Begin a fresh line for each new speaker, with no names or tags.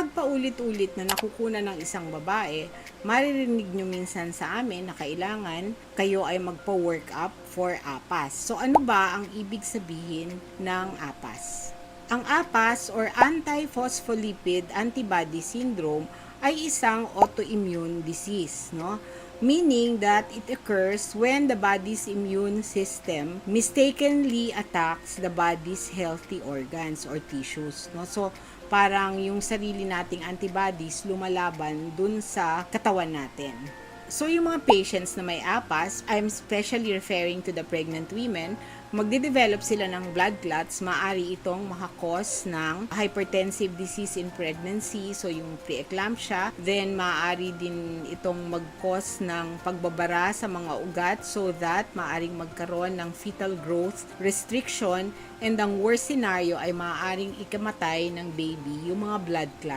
Kapag paulit-ulit na nakukunan ng isang babae, maririnig nyo minsan sa amin na kailangan kayo ay magpa-work up for APAS. So ano ba ang ibig sabihin ng APAS? Ang APAS or Antiphospholipid Antibody Syndrome ay isang autoimmune disease, no? Meaning that it occurs when the body's immune system mistakenly attacks the body's healthy organs or tissues, no? So parang yung sarili nating antibodies lumalaban dun sa katawan natin. So, yung mga patients na may APAS, I'm especially referring to the pregnant women, magde-develop sila ng blood clots, maari itong makakos ng hypertensive disease in pregnancy, so yung preeclampsia. Then, maaari din itong mag-cause ng pagbabara sa mga ugat so that maaring magkaroon ng fetal growth restriction. And ang worst scenario ay maaaring ikamatay ng baby, yung mga blood clots